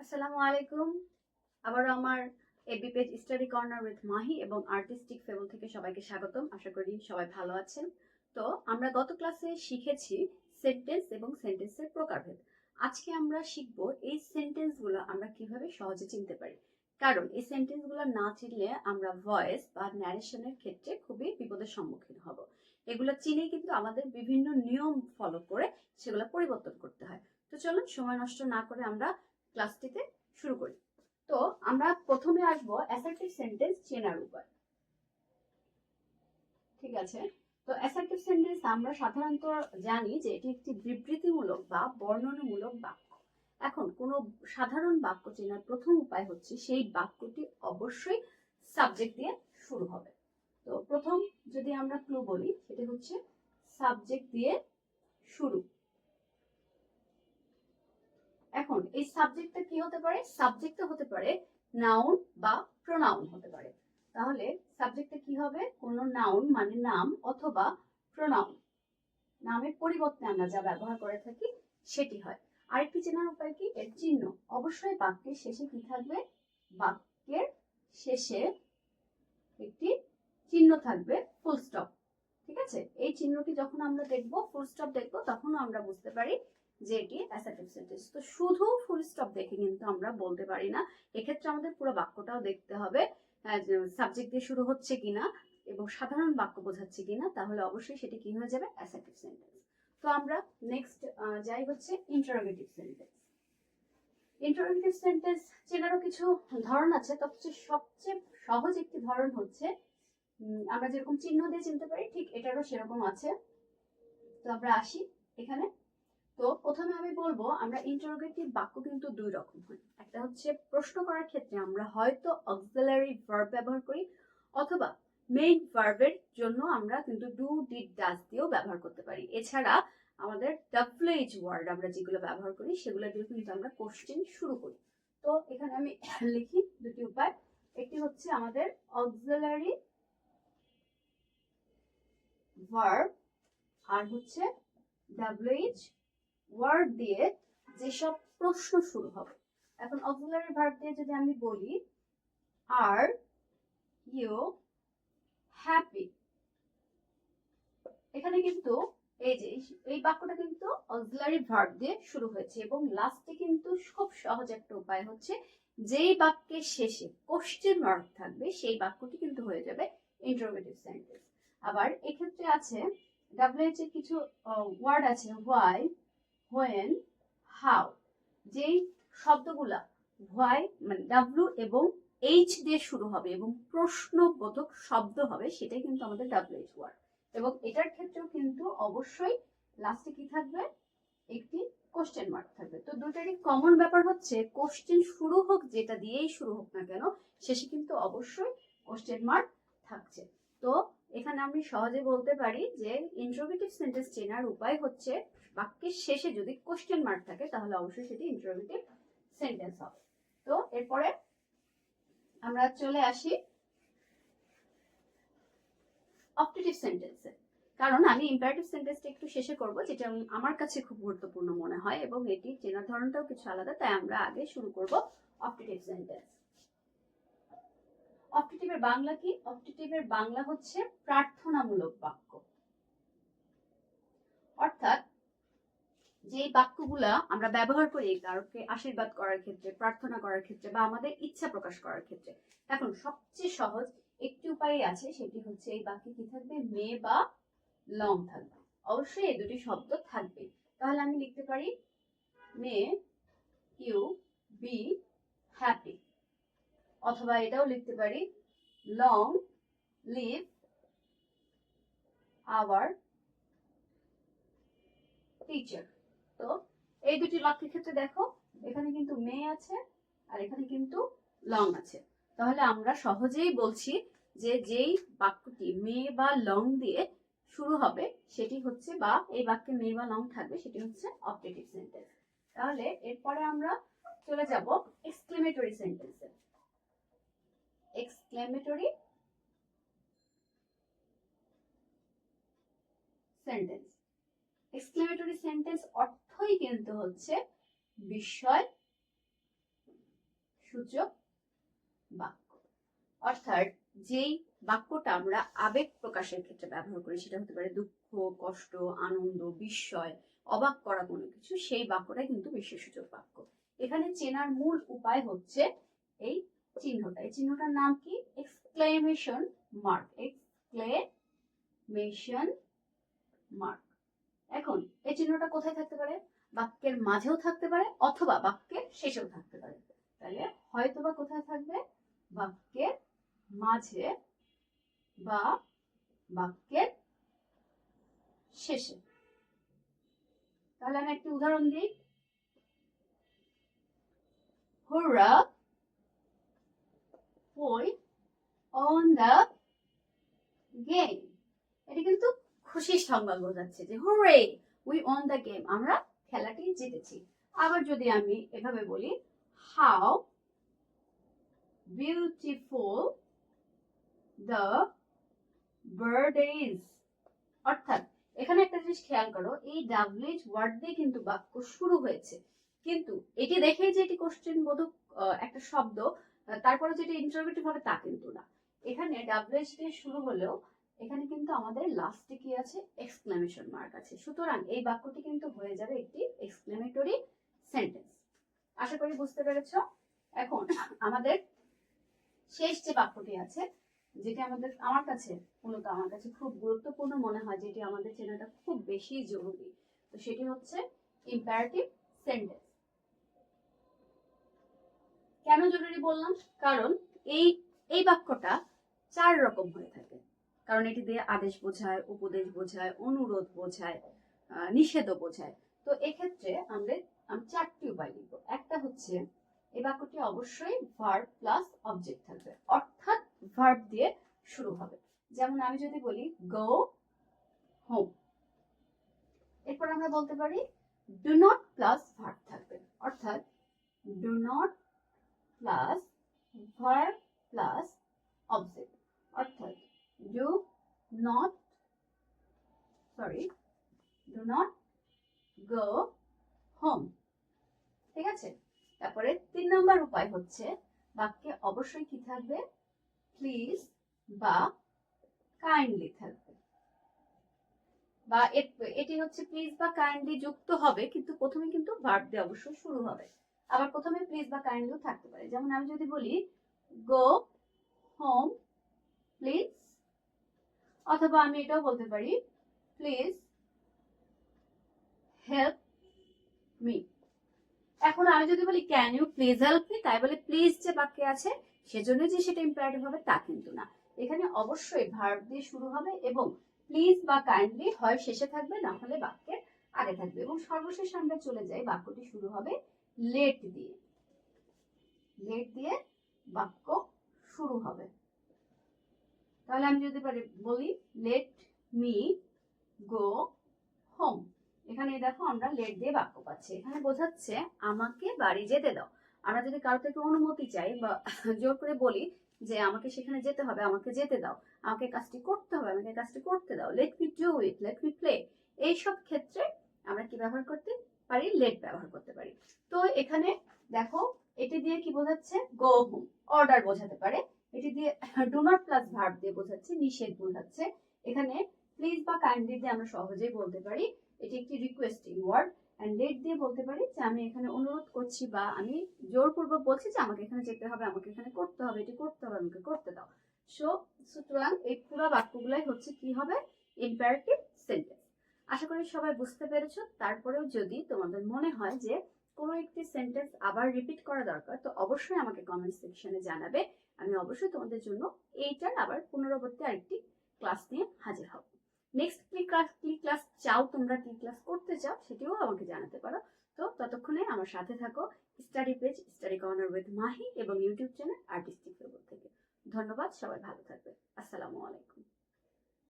আসসালামু আলাইকুম। আবারও আমার AB page study corner with Mahi এবং আর্টিস্টিক ফেবল থেকে সবাইকে স্বাগতম। আশা করি সবাই ভালো আছেন। তো আমরা গত ক্লাসে শিখেছি সেন্টেন্স এবং সেন্টেন্সের প্রকারভেদ। আজকে আমরা শিখব এই সেন্টেন্সগুলো আমরা কীভাবে সহজে চিনতে পারি। কারণ এই সেন্টেন্সগুলো না চিনলে আমরা ভয়েস বা ন্যারেশনের ক্ষেত্রে খুবই বিপদের সম্মুখীন হব। এগুলো চিনে কিন্তু আমাদের বিভিন্ন নিয়ম ফলো করে সেগুলো পরিবর্তন করতে হয়। তো চলুন, সময় নষ্ট না করে আমরা ক্লাসটিতে শুরু করি। তো আমরা প্রথমে আসব অ্যাসার্টিভ সেন্টেন্স চেনার উপায় ঠিক আছে? তো অ্যাসার্টিভ সেন্টেন্স আমরা সাধারণত জানি যে এটি একটি বিবৃতিমূলক বা বর্ণনামূলক বাক্য। এখন কোনো সাধারণ বাক্য চেনার প্রথম উপায় হচ্ছে সেই বাক্যটি অবশ্যই সাবজেক্ট দিয়ে শুরু হবে। তো প্রথম যদি আমরা ক্লু বলি, সেটি হচ্ছে সাবজেক্ট দিয়ে শুরু। এখন এই সাবজেক্টটা কি হতে পারে? সাবজেক্টটা হতে পারে নাউন বা প্রোনাউন হতে পারে। তাহলে সাবজেক্টটা কি হবে? কোনো নাউন মানে নাম অথবা প্রোনাউন নামের পরিবর্তে আমরা যা ব্যবহার করে থাকি সেটি হয়। আরেকটি চেনার উপায় কি? এর চিহ্ন। অবশ্যই বাক্যের শেষে কি থাকবে? বাক্যের শেষে একটি চিহ্ন থাকবে ফুল স্টপ ঠিক আছে? এই চিহ্নটি যখন আমরা দেখব ফুল স্টপ দেখব তখন আমরা বুঝতে পারি যে এটি অ্যাসার্টিভ সেন্টেন্স তো শুধু ফুল স্টপ দেখে কিন্তু আমরা বলতে পারি না। এক্ষেত্রে আমাদের পুরো বাক্যটাও দেখতে হবে সাবজেক্ট দিয়ে শুরু হচ্ছে কিনা এবং সাধারণ বাক্য বোঝাচ্ছে কিনা, তাহলে অবশ্যই সেটি কি হয়ে যাবে? অ্যাসার্টিভ সেন্টেন্স তো আমরা নেক্সট যাই হচ্ছে ইন্টারোগেটিভ সেন্টেন্স ইন্টারোগেটিভ সেন্টেন্স চেনারও কিছু ধরন আছে, তবে সবচেয়ে সহজ একটি ধরন হচ্ছে আমরা যেরকম চিহ্ন দিয়ে চিনতে পারি, ঠিক এটারও সেরকম আছে। তো আমরা আসি এখানে। তো প্রথমে আমি বলব, আমরা ইন্টারোগেটিভ বাক্য কিন্তু দুই রকম হয়। একটা হচ্ছে প্রশ্ন করার ক্ষেত্রে আমরা হয়তো অক্সিলারি ভার্ব ব্যবহার করি, অথবা মেইন ভার্বের জন্য আমরা কিন্তু ডু ডিড ডাস দিয়েও ব্যবহার করতে পারি। এছাড়া আমাদের ডাব্লিউএইচ ওয়ার্ড আমরা যেগুলো ব্যবহার করি, সেগুলো দিয়ে কিন্তু আমরা কোশ্চেন শুরু করি। তো এখানে আমি লিখি দুটি উপায়। একটি হচ্ছে আমাদের অক্সিলারি ভার্ব আর হচ্ছে ডাব্লিউএইচ ওয়ার্ড দিয়ে যেসব প্রশ্ন শুরু হবে। এখন অক্সিলারি ভার্ব দিয়ে যদি আমি বলি আর ইউ হ্যাপি এখানে কিন্তু এই যে, এই বাক্যটা কিন্তু অক্সিলারি ভার্ব দিয়ে শুরু হয়েছে এবং লাস্টে কিন্তু খুব সহজ একটা উপায় হচ্ছে, যেই বাক্যের শেষে কোশ্চেন মার্ক থাকবে, সেই বাক্যটি কিন্তু হয়ে যাবে ইন্টারোগেটিভ সেন্টেন্স আবার এক্ষেত্রে আছে ডাব্লিউএইচ এর কিছু ওয়ার্ড আছে হোয়াই হোয়েন হাউ যেই শব্দগুলা হোয়াই মানে ডাব্লু এবং এইচ দিয়ে শুরু হবে এবং প্রশ্নবোধক শব্দ হবে, সেটাই কিন্তু আমাদের ডাব্লিউএইচ ওয়ার্ড এবং এটার ক্ষেত্রেও কিন্তু অবশ্যই লাস্টে কি থাকবে? একটি কোশ্চেন মার্ক থাকবে। তো দুটারই কমন ব্যাপার হচ্ছে কোশ্চেন শুরু হোক, যেটা দিয়েই শুরু হোক না কেন, শেষে কিন্তু অবশ্যই কোশ্চেন মার্ক থাকছে। তো এখানে আমি সহজে বলতে পারি যে ইন্ট্রোগেটিভ সেন্টেন্স চেনার উপায় হচ্ছে বাক্যের শেষে যদি কোশ্চেন মার্ক থাকে, তাহলে অবশ্যই সেটি ইন্ট্রোগেটিভ সেন্টেন্স হবে। তো এরপরে আমরা চলে আসি অপটেটিভ সেন্টেন্সে কারণ আমি ইম্পারেটিভ সেন্টেন্সটা একটু শেষে করব, যেটা আমার কাছে খুব গুরুত্বপূর্ণ মনে হয়, এবং এটি চেনার ধরনটাও কিছু আলাদা, তাই আমরা আগে শুরু করব অপটেটিভ সেন্টেন্স অপটেটিভের বাংলা কি? অপটেটিভের বাংলা হচ্ছে প্রার্থনামূলক বাক্য। অর্থাৎ যে বাক্যগুলা আমরা ব্যবহার করি কারোকে আশীর্বাদ করার ক্ষেত্রে, প্রার্থনা করার ক্ষেত্রে বা আমাদের ইচ্ছা প্রকাশ করার ক্ষেত্রে, এখন সবচেয়ে সহজ একটি উপায় আছে, সেটি হচ্ছে এই বাক্যে কি থাকবে? মে বা লং থাকবে। অবশ্যই এই দুটি শব্দ থাকবে। তাহলে আমি লিখতে পারি, মে, ইউ, বি, হ্যাপি। অথবা এটাও লিখতে পারি লং লিভ আওয়ার টিচার তো এই দুটি বাক্যের ক্ষেত্রে দেখো, এখানে কিন্তু মে আছে আর এখানে কিন্তু লং আছে। তাহলে আমরা সহজেই বলছি যে যেই বাক্যটি মে বা লং দিয়ে শুরু হবে, সেটি হচ্ছে বা এই বাক্যে মে বা লং থাকবে, সেটি হচ্ছে অপটেটিভ সেন্টেন্স তাহলে এরপরে আমরা চলে যাব এক্সক্লেমেটরি সেন্টেন্সে এক্সক্লেমেটরি সেন্টেন্স এক্সক্লেমেটরি সেন্টেন্স অর্থই কিন্তু হচ্ছে বিস্ময় সূচক, বাক্য। অর্থাৎ যেই বাক্যটা আমরা আবেগ প্রকাশের ক্ষেত্রে ব্যবহার করি, সেটা হতে পারে দুঃখ, কষ্ট, আনন্দ, বিস্ময়, অবাক করা কোনো কিছু, সেই বাক্যটা কিন্তু বিশেষসূচক বাক্য। এখানে চেনার মূল উপায় হচ্ছে এই চিহ্নটা। এই চিহ্নটার নাম কি? এক্সক্লেমেশন মার্ক এক্সক্লেমেশন মার্ক এখন, এই চিহ্নটা কোথায় থাকতে পারে? বাক্যের মাঝেও থাকতে পারে, অথবা বাক্যের শেষেও থাকতে পারে। তাহলে হয়তোবা কোথায় থাকবে? বাক্যের মাঝে বা বাক্যের শেষে। তাহলে আমি একটি উদাহরণ দিই। হুররা ওই অন দ্য গেম এটা কিন্তু খুশির সংবাদ বোঝাচ্ছে যে hooray we won the game আমরা খেলাটি জিতেছি। আবার যদি আমি এভাবে বলি how beautiful the bird is অর্থাৎ, এখানে একটা জিনিস খেয়াল করো, এই ডাব্লিউএইচ ওয়ার্ড দিয়ে কিন্তু বাক্য শুরু হয়েছে। কিন্তু এটি দেখেই যে এটি কোশ্চেন বোধক একটা শব্দ তারপরে যেটা ইন্টারভিউটিভ হবে তা কিন্তু না। এখানে ডাব্লিউএইচ দিয়ে শুরু হলেও এখানে কিন্তু আমাদের লাস্টে কি আছে? এক্সক্লেমেশন মার্ক আছে। সুতরাং এই বাক্যটি কিন্তু হয়ে যাবে একটি এক্সক্লেমেটরি সেন্টেন্স আশা করি বুঝতে পেরেছ? এখন আমাদের শেষ যে বাক্যটি আছে, যেটি আমাদের, আমার কাছে মূলত আমার কাছে খুব গুরুত্বপূর্ণ মনে হয়, যেটি আমাদের চেনাটা খুব বেশি জরুরি, তো সেটি হচ্ছে ইম্পারেটিভ সেন্টেন্স কেন জরুরি বললাম? কারণ এই এই বাক্যটা চার রকম হয়ে থাকে। কারণ এটি দিয়ে আদেশ বোঝায়, উপদেশ বোঝায়, অনুরোধ বোঝায় নিষেধও বোঝায়। তো এক্ষেত্রে আমরা, আমি চারটি উপায় লিখব। একটা হচ্ছে, এই বাক্যটি অবশ্যই ভার্ব প্লাস অবজেক্ট থাকবে। অর্থাৎ ভার্ব দিয়ে শুরু হবে। যেমন আমি যদি বলি গো হোম এরপর আমরা বলতে পারি ডু নট প্লাস ভার্ব থাকবে। অর্থাৎ do not plus verb plus object অর্থাৎ do not sorry do not go home ঠিক আছে? তারপরে তিন নম্বর উপায় হচ্ছে, বাক্যে অবশ্যই কি থাকবে? প্লিজ বা কাইন্ডলি থাকবে। বা এটি হচ্ছে প্লিজ বা কাইন্ডলি যুক্ত হবে, কিন্তু প্রথমে কিন্তু ভার্ব দিয়ে অবশ্যই শুরু হবে। আবার প্রথমে প্লিজ বা কাইন্ডলিও থাকতে পারে। যেমন আমি যদি বলি গো হোম প্লিজ অথবা আমি এটাও বলতে পারি প্লিজ হেল্প মি এখন আমি যদি বলি can you please help me তাই বলে প্লিজ যে বাক্যে আছে, সেজন্য যে সেটা ইম্পারেটিভ হবে তা কিন্তু না। এখানে অবশ্যই ভার্ব দিয়ে শুরু হবে এবং প্লিজ বা কাইন্ডলি হয় শেষে থাকবে, না হলে বাক্যের আগে থাকবে। এবং সর্বশেষ আমরা চলে যাই, বাক্যটি শুরু হবে লেট দিয়ে। লেট দিয়ে বাক্য শুরু হবে। তাহলে আমি যদি পারি, বলি লেট মি গো হোম এখানে দেখো আমরা লেট দিয়ে বাক্য পাচ্ছি। এখানে বোঝাচ্ছে, আমাকে বাড়ি যেতে দাও। আমরা যদি কারও থেকে অনুমতি চাই বা জোর করে বলি যে, আমাকে সেখানে যেতে হবে, আমাকে যেতে দাও। আমাকে কাজটি করতে হবে, আমাকে কাজটি করতে দাও। Let me do it let me play এইসব ক্ষেত্রে আমরা কি ব্যবহার করতে পারি লেট ব্যবহার করতে পারি। তো এখানে দেখো, এটি দিয়ে কি বোঝাচ্ছে? গো হোম, অর্ডার বোঝাতে পারে। এটি দিয়ে ডু নট প্লাস ভার্ব দিয়ে বোঝাচ্ছে, নিষেধ বোঝাচ্ছে। এখানে প্লিজ বা কাইন্ডলি দিয়ে আমরা সহজেই বলতে পারি। এটি একটি রিকোয়েস্টিং ওয়ার্ড অ্যান্ড লেট দিয়ে বলতে পারি যে আমি এখানে অনুরোধ করছি বা আমি জোরপূর্বক বলছি যে আমাকে এখানে যেতে হবে, আমাকে এখানে করতে হবে, এটি করতে হবে, আমাকে করতে দাও। সো সুতরাং এই পুরো বাক্যগুলাই হচ্ছে কি হবে? ইম্পারেটিভ সেন্টেন্স আশা করি সবাই বুঝতে পেরেছ। তারপরেও যদি তোমাদের মনে হয় যে কোনো একটি সেন্টেন্স আবার রিপিট করা দরকার, তো অবশ্যই আমাকে কমেন্ট সেকশনে জানাবে। আমি অবশ্যই তোমাদের জন্য এইটার আবার পুনরাবর্তী আরেকটি ক্লাস নিয়ে হাজির হব। নেক্সট কি ক্লাস কি ক্লাস চাও, তোমরা কি ক্লাস করতে চাও সেটিও আমাকে জানাতে পারো। তো ততক্ষণে আমার সাথে থাকো study page study corner with Mahi এবং ইউটিউব চ্যানেল আর্টিস্টিক থেকে। ধন্যবাদ, সবাই ভালো থাকবে। আসসালামু আলাইকুম।